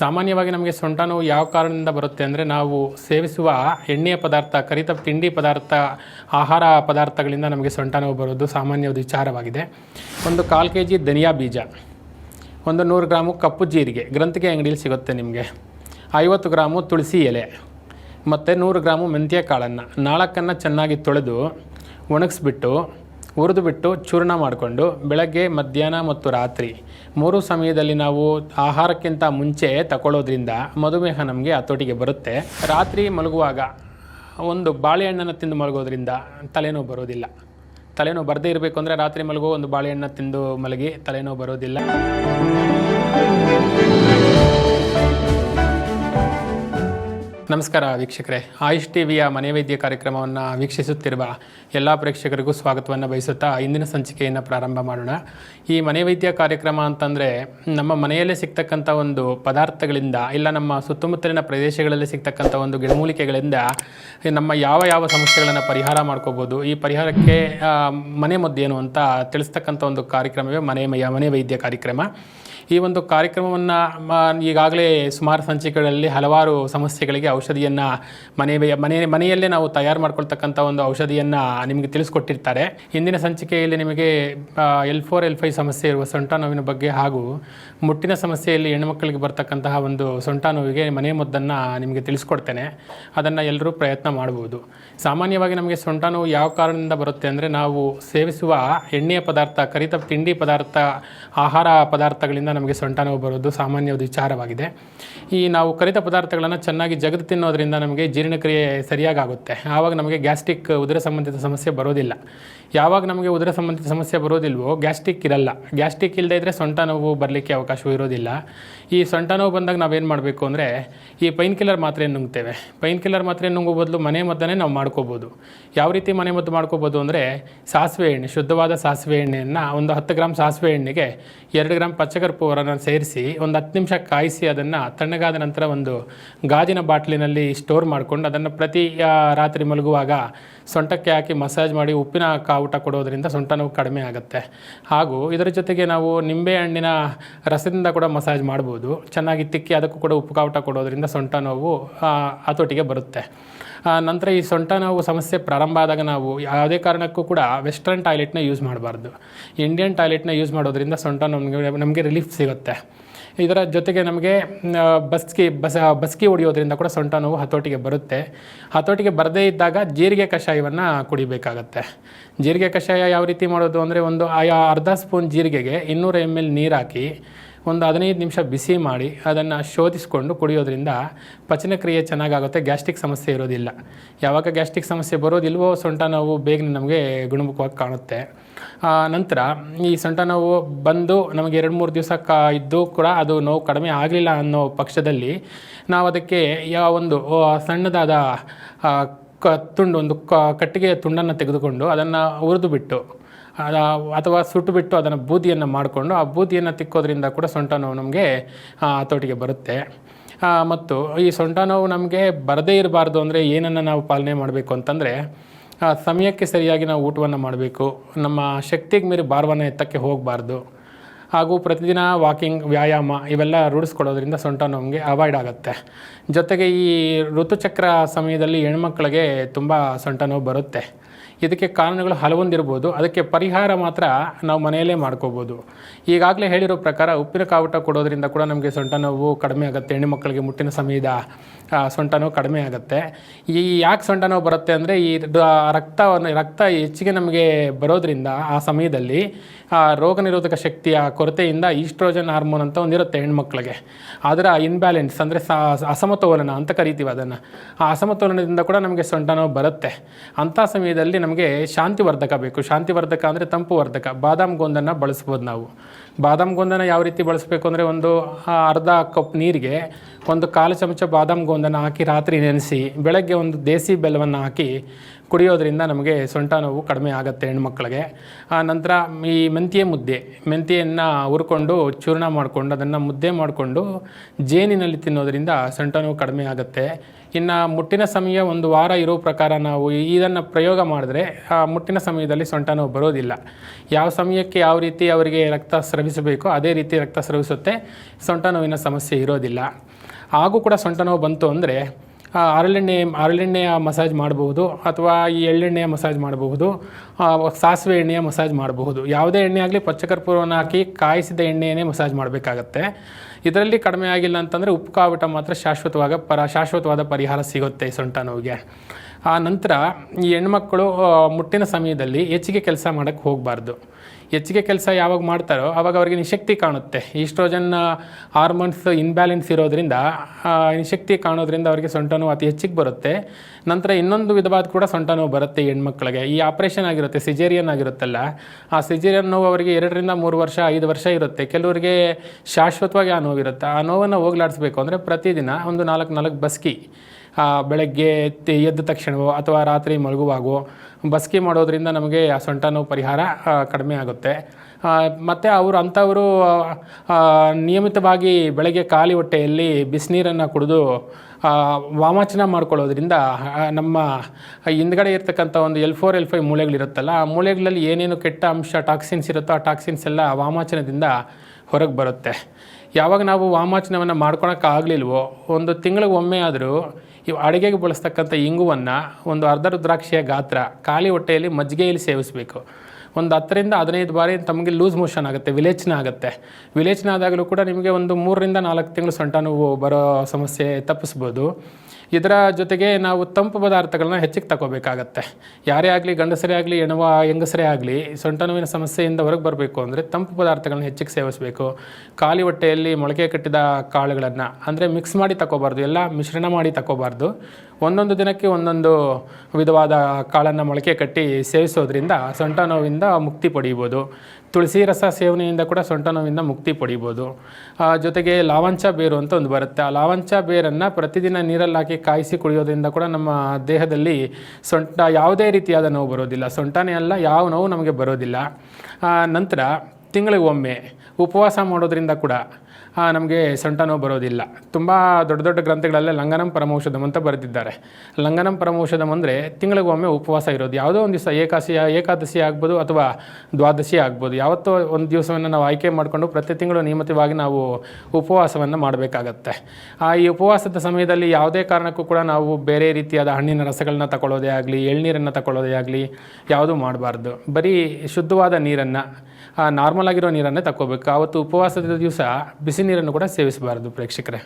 ಸಾಮಾನ್ಯವಾಗಿ ನಮಗೆ ಸೊಂಟ ನೋವು ಯಾವ ಕಾರಣದಿಂದ ಬರುತ್ತೆ ಅಂದರೆ ನಾವು ಸೇವಿಸುವ ಎಣ್ಣೆಯ ಪದಾರ್ಥ, ಕರಿತ ತಿಂಡಿ ಪದಾರ್ಥ, ಆಹಾರ ಪದಾರ್ಥಗಳಿಂದ ನಮಗೆ ಸೊಂಟ ನೋವು ಬರೋದು ಸಾಮಾನ್ಯ ವಿಚಾರವಾಗಿದೆ. ಒಂದು ಕಾಲು ಕೆ ಜಿ ಧನಿಯಾ ಬೀಜ, ಒಂದು ನೂರು ಗ್ರಾಮು ಕಪ್ಪು ಜೀರಿಗೆ ಗ್ರಂಥಿಗೆ ಅಂಗಡಿಯಲ್ಲಿ ಸಿಗುತ್ತೆ ನಿಮಗೆ. ಐವತ್ತು ಗ್ರಾಮು ತುಳಸಿ ಎಲೆ, ಮತ್ತು ನೂರು ಗ್ರಾಮು ಮೆಂತ್ಯ ಕಾಳನ್ನು, ನಾಲ್ಕನ್ನು ಚೆನ್ನಾಗಿ ತೊಳೆದು ಒಣಗಿಸ್ಬಿಟ್ಟು ಹುರಿದು ಬಿಟ್ಟು ಚೂರ್ಣ ಮಾಡಿಕೊಂಡು ಬೆಳಗ್ಗೆ, ಮಧ್ಯಾಹ್ನ ಮತ್ತು ರಾತ್ರಿ ಮೂರು ಸಮಯದಲ್ಲಿ ನಾವು ಆಹಾರಕ್ಕಿಂತ ಮುಂಚೆ ತಗೊಳ್ಳೋದ್ರಿಂದ ಮಧುಮೇಹ ನಮಗೆ ಹತೋಟಿಗೆ ಬರುತ್ತೆ. ರಾತ್ರಿ ಮಲಗುವಾಗ ಒಂದು ಬಾಳೆಹಣ್ಣನ್ನು ತಿಂದು ಮಲಗೋದ್ರಿಂದ ತಲೆನೋವು ಬರೋದಿಲ್ಲ. ತಲೆನೋವು ಬರದೇ ಇರಬೇಕು ಅಂದರೆ ರಾತ್ರಿ ಮಲಗುವ ಒಂದು ಬಾಳೆಹಣ್ಣು ತಿಂದು ಮಲಗಿ ತಲೆನೋವು ಬರೋದಿಲ್ಲ. ನಮಸ್ಕಾರ ವೀಕ್ಷಕರೇ. ಆಯುಷ್ ಟಿವಿಯ ಮನೆ ವೈದ್ಯ ಕಾರ್ಯಕ್ರಮವನ್ನು ವೀಕ್ಷಿಸುತ್ತಿರುವ ಎಲ್ಲ ಪ್ರೇಕ್ಷಕರಿಗೂ ಸ್ವಾಗತವನ್ನು ಬಯಸುತ್ತಾ ಇಂದಿನ ಸಂಚಿಕೆಯನ್ನು ಪ್ರಾರಂಭ ಮಾಡೋಣ. ಈ ಮನೆ ವೈದ್ಯ ಕಾರ್ಯಕ್ರಮ ಅಂತಂದರೆ ನಮ್ಮ ಮನೆಯಲ್ಲೇ ಸಿಗ್ತಕ್ಕಂಥ ಒಂದು ಪದಾರ್ಥಗಳಿಂದ ಇಲ್ಲ ನಮ್ಮ ಸುತ್ತಮುತ್ತಲಿನ ಪ್ರದೇಶಗಳಲ್ಲಿ ಸಿಗ್ತಕ್ಕಂಥ ಒಂದು ಗಿಡಮೂಲಿಕೆಗಳಿಂದ ನಮ್ಮ ಯಾವ ಯಾವ ಸಮಸ್ಯೆಗಳನ್ನು ಪರಿಹಾರ ಮಾಡ್ಕೋಬೋದು, ಈ ಪರಿಹಾರಕ್ಕೆ ಮನೆ ಮದ್ದೇನು ಅಂತ ತಿಳಿಸ್ತಕ್ಕಂಥ ಒಂದು ಕಾರ್ಯಕ್ರಮವೇ ಮನೆ ಮಯ- ಮನೆ ವೈದ್ಯ ಕಾರ್ಯಕ್ರಮ. ಈ ಒಂದು ಕಾರ್ಯಕ್ರಮವನ್ನು ಈಗಾಗಲೇ ಸುಮಾರು ಸಂಚಿಕೆಗಳಲ್ಲಿ ಹಲವಾರು ಸಮಸ್ಯೆಗಳಿಗೆ ಔಷಧಿಯನ್ನು ಮನೆ ಮನೆ, ಮನೆಯಲ್ಲೇ ನಾವು ತಯಾರು ಮಾಡ್ಕೊಳ್ತಕ್ಕಂಥ ಒಂದು ಔಷಧಿಯನ್ನು ನಿಮಗೆ ತಿಳಿಸ್ಕೊಟ್ಟಿರ್ತಾರೆ. ಹಿಂದಿನ ಸಂಚಿಕೆಯಲ್ಲಿ ನಿಮಗೆ ಎಲ್ ಫೋರ್, ಎಲ್ ಫೈವ್ ಸಮಸ್ಯೆ ಇರುವ ಸೊಂಟ ನೋವಿನ ಬಗ್ಗೆ ಹಾಗೂ ಮುಟ್ಟಿನ ಸಮಸ್ಯೆಯಲ್ಲಿ ಹೆಣ್ಣುಮಕ್ಕಳಿಗೆ ಬರ್ತಕ್ಕಂತಹ ಒಂದು ಸೊಂಟ ನೋವಿಗೆ ಮನೆ ಮದ್ದನ್ನು ನಿಮಗೆ ತಿಳಿಸ್ಕೊಡ್ತೇನೆ. ಅದನ್ನು ಎಲ್ಲರೂ ಪ್ರಯತ್ನ ಮಾಡ್ಬೋದು. ಸಾಮಾನ್ಯವಾಗಿ ನಮಗೆ ಸೊಂಟ ನೋವು ಯಾವ ಕಾರಣದಿಂದ ಬರುತ್ತೆ ಅಂದರೆ ನಾವು ಸೇವಿಸುವ ಎಣ್ಣೆಯ ಪದಾರ್ಥ ಕರಿತ ತಿಂಡಿ ಪದಾರ್ಥ, ಆಹಾರ ಪದಾರ್ಥಗಳಿಂದ ನಮಗೆ ಸೊಂಟ ನೋವು ಬರೋದು ಸಾಮಾನ್ಯ ವಿಚಾರವಾಗಿದೆ. ಈ ನಾವು ಕರಿತ ಪದಾರ್ಥಗಳನ್ನು ಚೆನ್ನಾಗಿ ಜಗದು ತಿನ್ನೋದ್ರಿಂದ ನಮಗೆ ಜೀರ್ಣಕ್ರಿಯೆ ಸರಿಯಾಗಿ ಆಗುತ್ತೆ ಆವಾಗ ನಮಗೆ ಗ್ಯಾಸ್ಟ್ರಿಕ್ ಉದರ ಸಂಬಂಧಿತ ಸಮಸ್ಯೆ ಬರೋದಿಲ್ಲ. ಯಾವಾಗ ನಮಗೆ ಉದರ ಸಂಬಂಧಿತ ಸಮಸ್ಯೆ ಬರೋದಿಲ್ವೋ, ಗ್ಯಾಸ್ಟ್ರಿಕ್ ಇರಲ್ಲ. ಗ್ಯಾಸ್ಟ್ರಿಕ್ ಇಲ್ಲದೇ ಇದ್ದರೆ ಸೊಂಟ ನೋವು ಬರಲಿಕ್ಕೆ ಅವಕಾಶವೂ ಇರೋದಿಲ್ಲ. ಈ ಸೊಂಟ ನೋವು ಬಂದಾಗ ನಾವೇನು ಮಾಡಬೇಕು ಅಂದರೆ, ಈ ಪೈನ್ ಕಿಲ್ಲರ್ ಮಾತ್ರೆ ನುಂಗ್ತೇವೆ. ಪೈನ್ ಕಿಲ್ಲರ್ ಮಾತ್ರೆ ನುಂಗೋ ಬದಲು ಮನೆ ಮದ್ದನ್ನೇ ನಾವು ಮಾಡ್ಕೋಬೋದು. ಯಾವ ರೀತಿ ಮನೆ ಮದ್ದು ಮಾಡ್ಕೋಬೋದು ಅಂದರೆ, ಸಾಸಿವೆ ಎಣ್ಣೆ, ಶುದ್ಧವಾದ ಸಾಸಿವೆ ಎಣ್ಣೆಯನ್ನು ಒಂದು ಹತ್ತು ಗ್ರಾಮ್ ಸಾಸಿವೆ ಎಣ್ಣೆಗೆ ಎರಡು ಗ್ರಾಮ್ ಪಚ್ಚಕರ್ಪೂರನ ಸೇರಿಸಿ ಒಂದು ಹತ್ತು ನಿಮಿಷ ಕಾಯಿಸಿ ಅದನ್ನು ತಣ್ಣಗಾದ ನಂತರ ಒಂದು ಗಾಜಿನ ಬಾಟ್ಲಿನಲ್ಲಿ ಸ್ಟೋರ್ ಮಾಡಿಕೊಂಡು ಅದನ್ನು ಪ್ರತಿ ರಾತ್ರಿ ಮಲಗುವಾಗ ಸೊಂಟಕ್ಕೆ ಹಾಕಿ ಮಸಾಜ್ ಮಾಡಿ ಉಪ್ಪಿನ ಕಾವುಟ ಕೊಡೋದರಿಂದ ಸೊಂಟ ನೋವು ಕಡಿಮೆ ಆಗುತ್ತೆ. ಹಾಗೂ ಇದರ ಜೊತೆಗೆ ನಾವು ನಿಂಬೆ ಹಣ್ಣಿನ ರಸದಿಂದ ಕೂಡ ಮಸಾಜ್ ಮಾಡ್ಬೋದು. ಚೆನ್ನಾಗಿ ತಿಕ್ಕಿ ಅದಕ್ಕೂ ಕೂಡ ಉಪ್ಪು ಕಾವುಟ ಕೊಡೋದರಿಂದ ಸೊಂಟ ನೋವು ಹತೋಟಿಗೆ ಬರುತ್ತೆ. ನಂತರ ಈ ಸೊಂಟ ನೋವು ಸಮಸ್ಯೆ ಪ್ರಾರಂಭ ಆದಾಗ ನಾವು ಯಾವುದೇ ಕಾರಣಕ್ಕೂ ಕೂಡ ವೆಸ್ಟರ್ನ್ ಟಾಯ್ಲೆಟ್ನ ಯೂಸ್ ಮಾಡಬಾರ್ದು. ಇಂಡಿಯನ್ ಟಾಯ್ಲೆಟ್ನ ಯೂಸ್ ಮಾಡೋದರಿಂದ ಸೊಂಟ ನಮಗೆ ನಮಗೆ ರಿಲೀಫ್ ಸಿಗುತ್ತೆ. ಇದರ ಜೊತೆಗೆ ನಮಗೆ ಬಸ್ಕಿ, ಬಸ, ಬಸ್ಕಿ ಹೊಡೆಯೋದ್ರಿಂದ ಕೂಡ ಸೊಂಟ ನೋವು ಹತೋಟಿಗೆ ಬರುತ್ತೆ. ಹತೋಟಿಗೆ ಬರದೇ ಇದ್ದಾಗ ಜೀರಿಗೆ ಕಷಾಯವನ್ನು ಕುಡಿಬೇಕಾಗತ್ತೆ. ಜೀರಿಗೆ ಕಷಾಯ ಯಾವ ರೀತಿ ಮಾಡೋದು ಅಂದರೆ ಒಂದು ಆಯಾ ಅರ್ಧ ಸ್ಪೂನ್ ಜೀರಿಗೆಗೆ ಇನ್ನೂರು ಎಂ ಎಲ್ ನೀರು ಹಾಕಿ ಒಂದು ಹದಿನೈದು ನಿಮಿಷ ಬಿಸಿ ಮಾಡಿ ಅದನ್ನು ಶೋಧಿಸಿಕೊಂಡು ಕುಡಿಯೋದ್ರಿಂದ ಪಚನ ಕ್ರಿಯೆ ಚೆನ್ನಾಗಾಗುತ್ತೆ, ಗ್ಯಾಸ್ಟ್ರಿಕ್ ಸಮಸ್ಯೆ ಇರೋದಿಲ್ಲ. ಯಾವಾಗ ಗ್ಯಾಸ್ಟ್ರಿಕ್ ಸಮಸ್ಯೆ ಬರೋದಿಲ್ವೋ ಸೊಂಟ ನೋವು ಬೇಗನೆ ನಮಗೆ ಗುಣಮುಖವಾಗಿ ಕಾಣುತ್ತೆ. ನಂತರ ಈ ಸೊಂಟ ನೋವು ಬಂದು ನಮಗೆ ಎರಡು ಮೂರು ದಿವಸ ಕ ಇದ್ದು ಕೂಡ ಅದು ನೋವು ಕಡಿಮೆ ಆಗಲಿಲ್ಲ ಅನ್ನೋ ಪಕ್ಷದಲ್ಲಿ ನಾವು ಅದಕ್ಕೆ ಯಾವ ಒಂದು ಸಣ್ಣದಾದ ಕ, ತುಂಡು, ಒಂದು ಕ, ಕಟ್ಟಿಗೆಯ ತುಂಡನ್ನು ತೆಗೆದುಕೊಂಡು ಅದನ್ನು ಹುರಿದು ಬಿಟ್ಟು ಅಥವಾ ಸುಟ್ಟು ಬಿಟ್ಟು ಅದನ್ನು ಬೂದಿಯನ್ನು ಮಾಡಿಕೊಂಡು ಆ ಬೂದಿಯನ್ನು ತಿಕ್ಕೋದ್ರಿಂದ ಕೂಡ ಸೊಂಟ ನೋವು ನಮಗೆ ಹತೋಟಿಗೆ ಬರುತ್ತೆ. ಮತ್ತು ಈ ಸೊಂಟ ನೋವು ನಮಗೆ ಬರದೇ ಇರಬಾರ್ದು ಅಂದರೆ ಏನನ್ನು ನಾವು ಪಾಲನೆ ಮಾಡಬೇಕು ಅಂತಂದರೆ ಸಮಯಕ್ಕೆ ಸರಿಯಾಗಿ ನಾವು ಊಟವನ್ನು ಮಾಡಬೇಕು. ನಮ್ಮ ಶಕ್ತಿಗೆ ಮೀರಿ ಭಾರವನ್ನು ಎತ್ತಕ್ಕೆ ಹೋಗಬಾರ್ದು. ಹಾಗೂ ಪ್ರತಿದಿನ ವಾಕಿಂಗ್, ವ್ಯಾಯಾಮ ಇವೆಲ್ಲ ರೂಢಿಸ್ಕೊಳ್ಳೋದ್ರಿಂದ ಸೊಂಟ ನಮಗೆ ಅವಾಯ್ಡ್ ಆಗುತ್ತೆ. ಜೊತೆಗೆ ಈ ಋತುಚಕ್ರ ಸಮಯದಲ್ಲಿ ಹೆಣ್ಮಕ್ಳಿಗೆ ತುಂಬ ಸೊಂಟ ನೋವು ಬರುತ್ತೆ. ಇದಕ್ಕೆ ಕಾರಣಗಳು ಹಲವೊಂದಿರ್ಬೋದು ಅದಕ್ಕೆ ಪರಿಹಾರ ಮಾತ್ರ ನಾವು ಮನೆಯಲ್ಲೇ ಮಾಡ್ಕೋಬೋದು ಈಗಾಗಲೇ ಹೇಳಿರೋ ಪ್ರಕಾರ ಉಪ್ಪಿನ ಕಾವುಟ ಕೊಡೋದ್ರಿಂದ ಕೂಡ ನಮಗೆ ಸೊಂಟ ನೋವು ಕಡಿಮೆ ಆಗುತ್ತೆ. ಹೆಣ್ಣುಮಕ್ಕಳಿಗೆ ಮುಟ್ಟಿನ ಸಮಯದ ಸೊಂಟ ನೋವು ಕಡಿಮೆ ಆಗುತ್ತೆ. ಈ ಯಾಕೆ ಸೊಂಟ ನೋವು ಬರುತ್ತೆ ಅಂದರೆ ಈ ರಕ್ತ ರಕ್ತ ಹೆಚ್ಚಿಗೆ ನಮಗೆ ಬರೋದ್ರಿಂದ ಆ ಸಮಯದಲ್ಲಿ ರೋಗ ನಿರೋಧಕ ಶಕ್ತಿಯ ಕೊರತೆಯಿಂದ ಈಸ್ಟ್ರೋಜನ್ ಹಾರ್ಮೋನ್ ಅಂತ ಒಂದಿರುತ್ತೆ ಹೆಣ್ಮಕ್ಳಿಗೆ ಅದರ ಇನ್ಬ್ಯಾಲೆನ್ಸ್ ಅಂದರೆ ಅಸಮತೋಲನ ಅಂತ ಕರಿತೀವಿ ಅದನ್ನು. ಆ ಅಸಮತೋಲನದಿಂದ ಕೂಡ ನಮಗೆ ಸೊಂಟ ನೋವು ಬರುತ್ತೆ. ಅಂಥ ಸಮಯದಲ್ಲಿ ನಮಗೆ ಶಾಂತಿವರ್ಧಕ ಬೇಕು. ಶಾಂತಿವರ್ಧಕ ಅಂದರೆ ತಂಪು ವರ್ಧಕ. ಬಾದಾಮ್ ಗೋಂದನ್ನು ಬಳಸ್ಬೋದು ನಾವು. ಬಾದಾಮ್ ಗೊಂದನ್ನು ಯಾವ ರೀತಿ ಬಳಸಬೇಕು ಅಂದರೆ ಒಂದು ಅರ್ಧ ಕಪ್ ನೀರಿಗೆ ಒಂದು ಕಾಲು ಚಮಚ ಬಾದಾಮ್ ಗೊಂದನ್ನು ಹಾಕಿ ರಾತ್ರಿ ನೆನೆಸಿ, ಬೆಳಗ್ಗೆ ಒಂದು ದೇಸಿ ಬೆಲ್ಲವನ್ನು ಹಾಕಿ ಕುಡಿಯೋದ್ರಿಂದ ನಮಗೆ ಸೊಂಟ ನೋವು ಕಡಿಮೆ ಆಗುತ್ತೆ ಹೆಣ್ಮಕ್ಳಿಗೆ. ಆ ನಂತರ ಈ ಮೆಂತ್ಯೆ ಮುದ್ದೆ, ಮೆಂತ್ಯೆಯನ್ನು ಹುರ್ಕೊಂಡು ಚೂರ್ಣ ಮಾಡಿಕೊಂಡು ಅದನ್ನು ಮುದ್ದೆ ಮಾಡಿಕೊಂಡು ಜೇನಿನಲ್ಲಿ ತಿನ್ನೋದ್ರಿಂದ ಸೊಂಟ ನೋವು ಕಡಿಮೆ ಆಗುತ್ತೆ. ಇನ್ನು ಮುಟ್ಟಿನ ಸಮಯ ಒಂದು ವಾರ ಇರೋ ಪ್ರಕಾರ ನಾವು ಇದನ್ನು ಪ್ರಯೋಗ ಮಾಡಿದ್ರೆ ಆ ಮುಟ್ಟಿನ ಸಮಯದಲ್ಲಿ ಸೊಂಟ ನೋವು ಬರೋದಿಲ್ಲ. ಯಾವ ಸಮಯಕ್ಕೆ ಯಾವ ರೀತಿ ಅವರಿಗೆ ರಕ್ತ ಸ್ರವಿಸಬೇಕೋ ಅದೇ ರೀತಿ ರಕ್ತ ಸ್ರವಿಸುತ್ತೆ. ಸೊಂಟ ನೋವಿನ ಸಮಸ್ಯೆ ಇರೋದಿಲ್ಲ. ಹಾಗೂ ಕೂಡ ಸೊಂಟ ನೋವು ಬಂತು ಅಂದರೆ ಹರಳೆಣ್ಣೆ ಹರಳೆಣ್ಣೆಯ ಮಸಾಜ್ ಮಾಡಬಹುದು ಅಥವಾ ಈ ಎಳ್ಳೆಣ್ಣೆಯ ಮಸಾಜ್ ಮಾಡಬಹುದು ಸಾಸಿವೆ ಎಣ್ಣೆಯ ಮಸಾಜ್ ಮಾಡಬಹುದು ಯಾವುದೇ ಎಣ್ಣೆ ಆಗಲಿ ಪಚ್ಚಕರ್ಪೂರವನ್ನು ಹಾಕಿ ಕಾಯಿಸಿದ ಎಣ್ಣೆಯನ್ನೇ ಮಸಾಜ್ ಮಾಡಬೇಕಾಗತ್ತೆ. ಇದರಲ್ಲಿ ಕಡಿಮೆ ಆಗಿಲ್ಲ ಅಂತಂದರೆ ಉಪ್ಪು ಕಾವಿಟ ಮಾತ್ರ ಶಾಶ್ವತವಾಗ ಪರ, ಶಾಶ್ವತವಾದ ಪರಿಹಾರ ಸಿಗುತ್ತೆ ಸೊಂಟ ನೋವಿಗೆ ಆ, ನಂತರ ಈ ಹೆಣ್ಮಕ್ಕಳು ಮುಟ್ಟಿನ ಸಮಯದಲ್ಲಿ ಹೆಚ್ಚಿಗೆ ಕೆಲಸ ಮಾಡೋಕ್ಕೆ ಹೋಗಬಾರ್ದು. ಹೆಚ್ಚಿಗೆ ಕೆಲಸ ಯಾವಾಗ ಮಾಡ್ತಾರೋ ಆವಾಗ ಅವರಿಗೆ ನಿಶಕ್ತಿ ಕಾಣುತ್ತೆ. ಈಸ್ಟ್ರೋಜನ್ ಹಾರ್ಮೋನ್ಸ್ ಇನ್ಬ್ಯಾಲೆನ್ಸ್ ಇರೋದ್ರಿಂದ ನಿಶಕ್ತಿ ಕಾಣೋದ್ರಿಂದ ಅವರಿಗೆ ಸೊಂಟ ನೋವು ಅತಿ ಹೆಚ್ಚಿಗೆ ಬರುತ್ತೆ. ನಂತರ ಇನ್ನೊಂದು ವಿಧವಾದ ಕೂಡ ಸೊಂಟ ನೋವು ಬರುತ್ತೆ ಹೆಣ್ಮಕ್ಳಿಗೆ. ಈ ಆಪ್ರೇಷನ್ ಆಗಿರುತ್ತೆ ಸಿಜೇರಿಯನ್ ಆಗಿರುತ್ತಲ್ಲ, ಆ ಸಿಜೇರಿಯನ್ ನೋವು ಅವರಿಗೆ ಎರಡರಿಂದ ಮೂರು ವರ್ಷ, ಐದು ವರ್ಷ ಇರುತ್ತೆ. ಕೆಲವರಿಗೆ ಶಾಶ್ವತವಾಗಿ ಆ ನೋವಿರುತ್ತೆ ಆ ನೋವನ್ನು ಹೋಗ್ಲಾಡಿಸ್ಬೇಕು ಅಂದರೆ ಪ್ರತಿದಿನ ಒಂದು ನಾಲ್ಕು ನಾಲ್ಕು ಬಸ್ಕಿ ಬೆಳಗ್ಗೆ ಎದ್ದ ತಕ್ಷಣವೋ ಅಥವಾ ರಾತ್ರಿ ಮಲಗುವಾಗೋ ಬಸ್ಕಿ ಮಾಡೋದ್ರಿಂದ ನಮಗೆ ಆ ಸೊಂಟ ನೋವು ಪರಿಹಾರ ಕಡಿಮೆ ಆಗುತ್ತೆ. ಮತ್ತು ಅವರು ಅಂಥವರು ನಿಯಮಿತವಾಗಿ ಬೆಳಗ್ಗೆ ಖಾಲಿ ಹೊಟ್ಟೆಯಲ್ಲಿ ಬಿಸಿನೀರನ್ನು ಕುಡಿದು ವಾಮಾಚನ ಮಾಡ್ಕೊಳ್ಳೋದ್ರಿಂದ ನಮ್ಮ ಹಿಂದ್ಗಡೆ ಇರ್ತಕ್ಕಂಥ ಒಂದು ಎಲ್ ಫೋರ್, ಎಲ್ ಫೈವ್ ಮೂಳೆಗಳಿರುತ್ತಲ್ಲ, ಆ ಮೂಳೆಗಳಲ್ಲಿ ಏನೇನು ಕೆಟ್ಟ ಅಂಶ, ಟಾಕ್ಸಿನ್ಸ್ ಇರುತ್ತೋ ಆ ಟಾಕ್ಸಿನ್ಸ್ ಎಲ್ಲ ವಾಮಾಚನದಿಂದ ಹೊರಗೆ ಬರುತ್ತೆ. ಯಾವಾಗ ನಾವು ವಾಮಾಚನವನ್ನು ಮಾಡ್ಕೊಳಕ್ಕಾಗಲಿಲ್ವೋ, ಒಂದು ತಿಂಗಳಿಗೆ ಒಮ್ಮೆ ಆದರೂ ಇವು ಅಡುಗೆಗೆ ಬಳಸ್ತಕ್ಕಂಥ ಇಂಗುವನ್ನು ಒಂದು ಅರ್ಧ ರುದ್ರಾಕ್ಷಿಯ ಗಾತ್ರ, ಖಾಲಿ ಹೊಟ್ಟೆಯಲ್ಲಿ ಮಜ್ಜಿಗೆಯಲ್ಲಿ ಸೇವಿಸಬೇಕು. ಒಂದು ಹತ್ತರಿಂದ ಹದಿನೈದು ಬಾರಿ ತಮಗೆ ಲೂಸ್ ಮೋಷನ್ ಆಗುತ್ತೆ, ವಿಲೇಚನ ಆಗುತ್ತೆ. ವಿಲೇಚನ ಆದಾಗಲೂ ಕೂಡ ನಿಮಗೆ ಒಂದು ಮೂರರಿಂದ ನಾಲ್ಕು ತಿಂಗಳು ಸೊಂಟ ನೋವು ಬರೋ ಸಮಸ್ಯೆ ತಪ್ಪಿಸ್ಬೋದು. ಇದರ ಜೊತೆಗೆ ನಾವು ತಂಪು ಪದಾರ್ಥಗಳನ್ನ ಹೆಚ್ಚಿಗೆ ತಗೋಬೇಕಾಗತ್ತೆ. ಯಾರೇ ಆಗಲಿ, ಗಂಡಸರೇ ಆಗಲಿ, ಹೆಣವ, ಹೆಂಗಸರೇ ಆಗಲಿ, ಸೊಂಟ ನೋವಿನ ಸಮಸ್ಯೆಯಿಂದ ಹೊರಗೆ ಬರಬೇಕು ಅಂದರೆ ತಂಪು ಪದಾರ್ಥಗಳನ್ನ ಹೆಚ್ಚಿಗೆ ಸೇವಿಸಬೇಕು. ಖಾಲಿ ಹೊಟ್ಟೆಯಲ್ಲಿ ಮೊಳಕೆ ಕಟ್ಟಿದ ಕಾಳುಗಳನ್ನು ಅಂದರೆ ಮಿಕ್ಸ್ ಮಾಡಿ ತಗೋಬಾರ್ದು ಎಲ್ಲ ಮಿಶ್ರಣ ಮಾಡಿ ತಗೋಬಾರ್ದು ಒಂದೊಂದು ದಿನಕ್ಕೆ ಒಂದೊಂದು ವಿಧವಾದ ಕಾಳನ್ನು ಮೊಳಕೆ ಕಟ್ಟಿ ಸೇವಿಸೋದ್ರಿಂದ ಸೊಂಟ ನೋವಿಂದ ಮುಕ್ತಿ ಪಡೀಬೋದು. ತುಳಸಿ ರಸ ಸೇವನೆಯಿಂದ ಕೂಡ ಸೊಂಟ ನೋವಿಂದ ಮುಕ್ತಿ ಪಡಿಬೋದು. ಜೊತೆಗೆ ಲಾವಂಚ ಬೇರು ಅಂತ ಒಂದು ಬರುತ್ತೆ. ಆ ಲಾವಂಚ ಬೇರನ್ನು ಪ್ರತಿದಿನ ನೀರಲ್ಲಿ ಹಾಕಿ ಕಾಯಿಸಿ ಕುಡಿಯೋದ್ರಿಂದ ಕೂಡ ನಮ್ಮ ದೇಹದಲ್ಲಿ ಸೊಂಟ ಯಾವುದೇ ರೀತಿಯಾದ ನೋವು ಬರೋದಿಲ್ಲ. ಸೊಂಟನೇ ಅಲ್ಲ, ಯಾವ ನೋವು ನಮಗೆ ಬರೋದಿಲ್ಲ. ನಂತರ ತಿಂಗಳಿಗೆ ಒಮ್ಮೆ ಉಪವಾಸ ಮಾಡೋದ್ರಿಂದ ಕೂಡ ನಮಗೆ ಸೊಂಟನೋ ಬರೋದಿಲ್ಲ. ತುಂಬ ದೊಡ್ಡ ದೊಡ್ಡ ಗ್ರಂಥಗಳಲ್ಲೇ ಲಂಗನಂ ಪರಮೌಷಧಂ ಅಂತ ಬರೆದಿದ್ದಾರೆ. ಲಂಗನಂ ಪರಮೌಷಧಂ ಅಂದರೆ ತಿಂಗಳಿಗೊಮ್ಮೆ ಉಪವಾಸ ಇರೋದು. ಯಾವುದೋ ಒಂದು ದಿವಸ ಏಕಾಸಿ, ಏಕಾದಶಿ ಆಗ್ಬೋದು ಅಥವಾ ದ್ವಾದಶಿ ಆಗ್ಬೋದು. ಯಾವತ್ತೋ ಒಂದು ದಿವಸವನ್ನು ನಾವು ಆಯ್ಕೆ ಮಾಡಿಕೊಂಡು ಪ್ರತಿ ತಿಂಗಳು ನಿಯಮಿತವಾಗಿ ನಾವು ಉಪವಾಸವನ್ನು ಮಾಡಬೇಕಾಗತ್ತೆ. ಆ, ಈ ಉಪವಾಸದ ಸಮಯದಲ್ಲಿ ಯಾವುದೇ ಕಾರಣಕ್ಕೂ ಕೂಡ ನಾವು ಬೇರೆ ರೀತಿಯಾದ ಹಣ್ಣಿನ ರಸಗಳನ್ನ ತಗೊಳ್ಳೋದೇ ಆಗಲಿ, ಎಳ್ನೀರನ್ನು ತಗೊಳ್ಳೋದೇ ಆಗಲಿ ಯಾವುದೂ ಮಾಡಬಾರ್ದು. ಬರೀ ಶುದ್ಧವಾದ ನೀರನ್ನು ನಾರ್ಮಲ್ ಆಗಿರೋ ನೀರನ್ನೇ ತಗೋಬೇಕು ಆವತ್ತು ಉಪವಾಸದ ದಿವಸ ಬಿಸಿ ನೀರನ್ನು ಕೂಡ ಸೇವಿಸಬಾರದು ಪ್ರೇಕ್ಷಕರೇ.